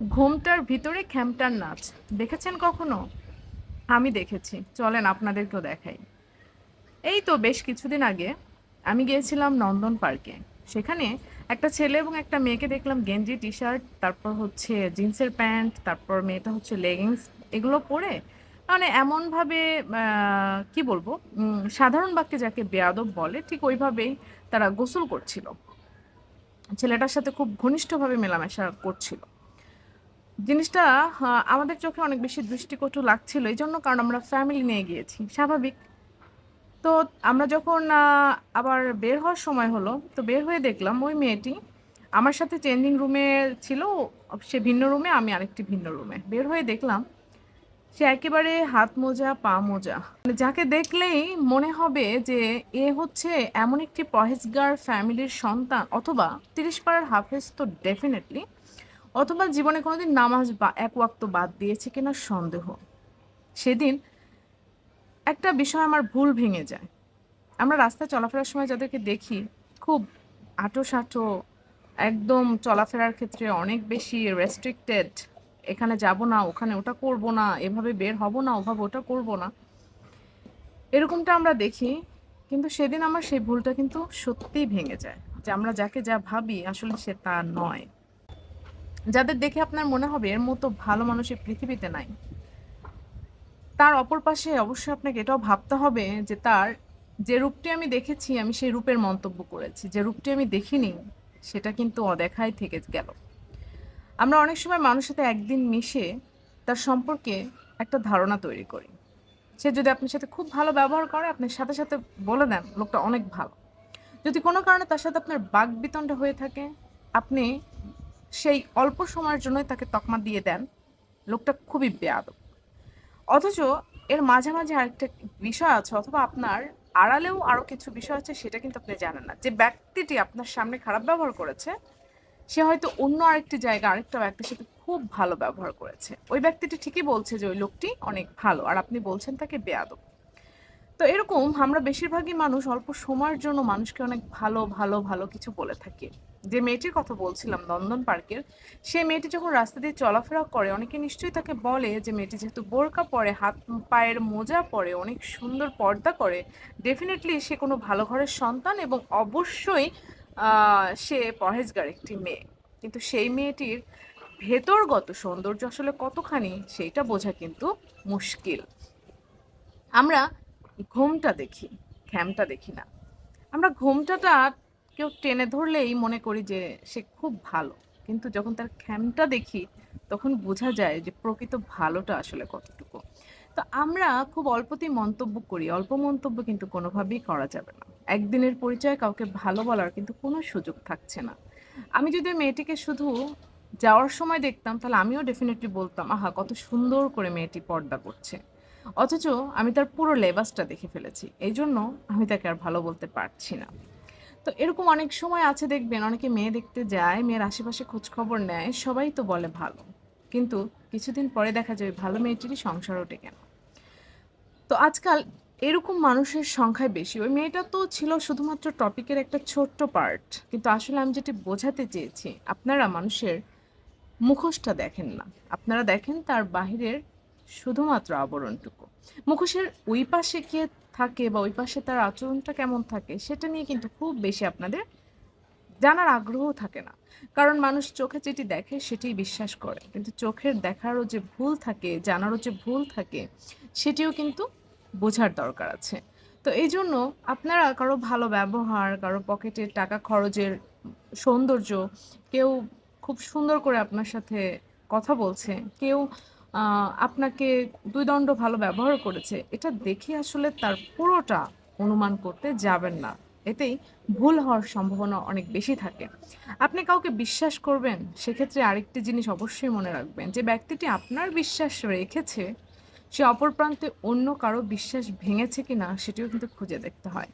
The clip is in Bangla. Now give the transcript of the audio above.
ঘুমটার ভিতরে খ্যামটার নাচ। দেখেছেন কখনো? আমি দেখেছি। চলেন আপনাদেরকেও দেখাই। এই তো বেশ কিছুদিন আগে আমি গিয়েছিলাম নন্দন পার্কে। সেখানে একটা ছেলে এবং একটা মেয়েকে দেখলাম, গেঞ্জি টি শার্ট তারপর হচ্ছে জিন্সের প্যান্ট, তারপর মেয়েটা হচ্ছে লেগিংস, এগুলো পরে মানে এমনভাবে কি বলব সাধারণ বাক্যে যাকে বেয়াদব বলে, ঠিক ওইভাবেই তারা গোসল করছিল। ছেলেটার সাথে খুব ঘনিষ্ঠভাবে মেলামেশা করছিল। জিনিসটা আমাদের চোখে অনেক বেশি দৃষ্টিকটু লাগছিল এই জন্য কারণ আমরা ফ্যামিলি নিয়ে গিয়েছি, স্বাভাবিক। তো আমরা যখন আবার বের হওয়ার সময় হলো, তো বের হয়ে দেখলাম ওই মেয়েটি আমার সাথে চেঞ্জিং রুমে ছিল, সে ভিন্ন রুমে আমি আরেকটি ভিন্ন রুমে বের হয়ে দেখলাম, সে একেবারে হাত মোজা, পা মোজা। মানে যাকে দেখলেই মনে হবে যে, এ হচ্ছে এমন একটি পহেজগার ফ্যামিলির সন্তান, অথবা তিরিশ পাড়ার হাফেজ তো ডেফিনেটলি অথবা জীবনে কোনোদিন নামাজ বা এক ওয়াক্ত বাদ দিয়েছে কিনা সন্দেহ। সেদিন একটা বিষয় আমার ভুল ভেঙে যায়। আমরা রাস্তায় চলাফেরার সময় যাদেরকে দেখি, খুব আটো সাঁটো একদম চলাফেরার ক্ষেত্রে অনেক বেশি রেস্ট্রিক্টেড এখানে যাব না, ওখানে ওটা করব না, এভাবে বের হব না, ওভাবে ওটা করব না। এরকমটা আমরা দেখি, কিন্তু সেদিন আমার সেই ভুলটা কিন্তু সত্যিই ভেঙে যায় যে আমরা যাকে যা ভাবি আসলে সে তা নয়। যাদের দেখে আপনার মনে হবে এর মতো ভালো মানুষ এই পৃথিবীতে নাই, তার অপর পাশে অবশ্যই আপনাকে এটাও ভাবতে হবে যে তার যে রূপটি আমি দেখেছি, আমি সেই রূপের মন্তব্য করেছি। যে রূপটি আমি দেখিনি, সেটা কিন্তু অদেখাই থেকে গেল। আমরা অনেক সময় মানুষের সাথে একদিন মিশে তার সম্পর্কে একটা ধারণা তৈরি করি। সে যদি আপনার সাথে খুব ভালো ব্যবহার করে আপনার সাথে সাথে বলে দেন, লোকটা অনেক ভালো। যদি কোনো কারণে তার সাথে আপনার বাক বিতণ্ডা হয়ে থাকে, আপনি সেই অল্প সময়ের জন্যই তাকে তকমা দিয়ে দেন। লোকটা খুবই বেয়াদব। অথচ এর মাঝামাঝি আরেকটা বিষয় আছে, অথবা আপনার আড়ালেও আরও কিছু বিষয় আছে, সেটা কিন্তু আপনি জানেন না। যে ব্যক্তিটি আপনার সামনে খারাপ ব্যবহার করেছে, সে হয়তো অন্য আরেকটি জায়গা, আরেকটা ব্যক্তির সাথে খুব ভালো ব্যবহার করেছে। ওই ব্যক্তিটি ঠিকই বলছে যে ওই লোকটি অনেক ভালো, আর আপনি বলছেন তাকে বেয়াদব। তো এরকম আমরা বেশিরভাগই মানুষ অল্প সময়ের জন্য মানুষকে অনেক ভালো ভালো ভালো কিছু বলে থাকি। যে মেয়েটির কথা বলছিলাম, নন্দন পার্কের সেই মেয়েটি যখন রাস্তা দিয়ে চলাফেরা করে, অনেকে নিশ্চয়ই তাকে বলে যে মেয়েটি যেহেতু বোরকা পরে, হাত, পায়ের মোজা পরে, অনেক সুন্দর পর্দা করে ডেফিনেটলি সে কোনো ভালো ঘরের সন্তান এবং অবশ্যই সে পরহেজগার একটি মেয়ে। কিন্তু সেই মেয়েটির ভেতরগত সৌন্দর্য আসলে কতখানি, সেইটা বোঝা কিন্তু মুশকিল। আমরা ঘুমটা দেখি, ঘ্যামটা দেখি না। আমরা ঘুমটাটা কেউ টেনে ধরলেই মনে করি যে সে খুব ভালো। কিন্তু যখন তার খ্যামটা দেখি, তখন বোঝা যায় যে প্রকৃত ভালোটা আসলে কতটুকু। তো আমরা খুব অল্পতেই মন্তব্য করি, অল্প মন্তব্য কিন্তু কোনোভাবেই করা যাবে না। একদিনের পরিচয় কাউকে ভালো বলার কিন্তু কোনো সুযোগ থাকছে না। আমি যদি মেয়েটিকে শুধু যাওয়ার সময় দেখতাম, তাহলে আমিও ডেফিনেটলি বলতাম, আহা, কত সুন্দর করে মেয়েটি পর্দা করছে। অথচ আমি তার পুরো লেবাসটা দেখে ফেলেছি। এই জন্য আমি তাকে আর ভালো বলতে পারছি না। তো এরকম অনেক সময় আছে দেখবেন, অনেকে মেয়ে দেখতে যায়, মেয়ের আশেপাশে খোঁজ খবর নেয়, সবাই তো বলে ভালো। কিন্তু কিছুদিন পরে দেখা যায় ভালো মেয়েটিরই সংসার ওঠে কেন? তো আজকাল এরকম মানুষের সংখ্যায় বেশি। ওই মেয়েটা তো ছিল শুধুমাত্র টপিকের একটা ছোট্ট পার্ট কিন্তু আসলে আমি যেটি বোঝাতে চেয়েছি, আপনারা মানুষের মুখোশটা দেখেন না। আপনারা দেখেন তার বাহিরের শুধুমাত্র আবরণটুকু। মুখোশের ওই পাশে কে থাকে বা ওই পাশে তার আচরণটা কেমন থাকে, সেটা নিয়ে কিন্তু খুব বেশি আপনাদের জানার আগ্রহ থাকে না। কারণ মানুষ চোখে যেটি দেখে সেটাই বিশ্বাস করে। কিন্তু চোখের দেখারও যে ভুল থাকে, জানারও যে ভুল থাকে, সেটিও কিন্তু বোঝার দরকার আছে। তো এই জন্য আপনারা কারও ভালো ব্যবহার, কারও পকেটে টাকা খরচের সৌন্দর্য, কেউ খুব সুন্দর করে আপনার সাথে কথা বলছে, কেউ আপনাকে দুই দণ্ড ভালো ব্যবহার করেছে। এটা দেখে আসলে তার পুরোটা অনুমান করতে যাবেন না। এতেই ভুল হওয়ার সম্ভাবনা অনেক বেশি থাকে। আপনি কাউকে বিশ্বাস করবেন, সেক্ষেত্রে আরেকটি জিনিস অবশ্যই মনে রাখবেন যে, ব্যক্তিটি আপনার বিশ্বাস রেখেছে, সে অপর প্রান্তে অন্য কারও বিশ্বাস ভেঙেছে কিনা, সেটিও কিন্তু খুঁজে দেখতে হয়।